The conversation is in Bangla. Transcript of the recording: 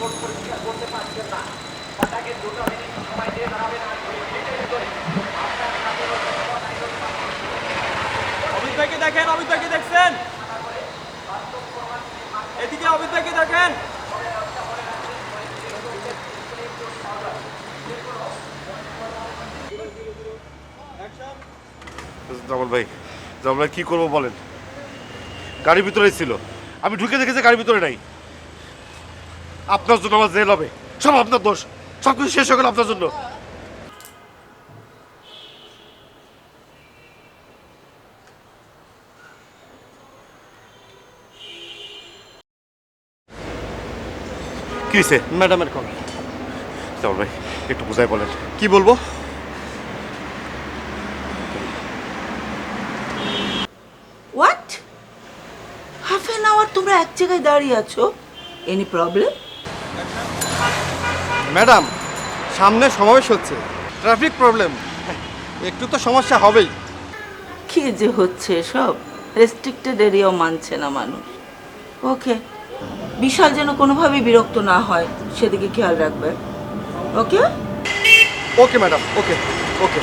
বোর্ড করতে পারছেন না। দুটো মিনিট সময় দিয়ে দাঁড়াবেন আর অমিত দেখেন অমিত দেখছেন? এদিকে অমিত দেখেন। জামাল ভাই জামাল ভাই কি করব বলেন? গাড়ির ভিতরে ছিল। আমি ঢুকে দেখেছি গাড়ির ভিতরে নাই। আপনার জন্য আমার জেল হবে। সব আপনার দোষ। সব কিছু শেষ হয়ে গেল আপনার জন্য। কি হয়েছে ম্যাডামের কল। জামাল ভাই একটু বুঝাই বলেন। কি বলব? হোয়াট হাফ অ্যান আওয়ার তোমরা এক জায়গায় দাঁড়িয়ে আছো? এনি প্রবলেম ম্যাডাম সামনে সমাবেশ হচ্ছে। Traffic problem. একটু তো সমস্যা হবেই। কি যে হচ্ছে সব রেস্ট্রিক্টেড এরিয়াও মানছে না মানুষ। ওকে বিশাল যেন কোনোভাবেই বিরক্ত না হয় সেদিকে খেয়াল রাখবে। ওকে ওকে ম্যাডাম ওকে ওকে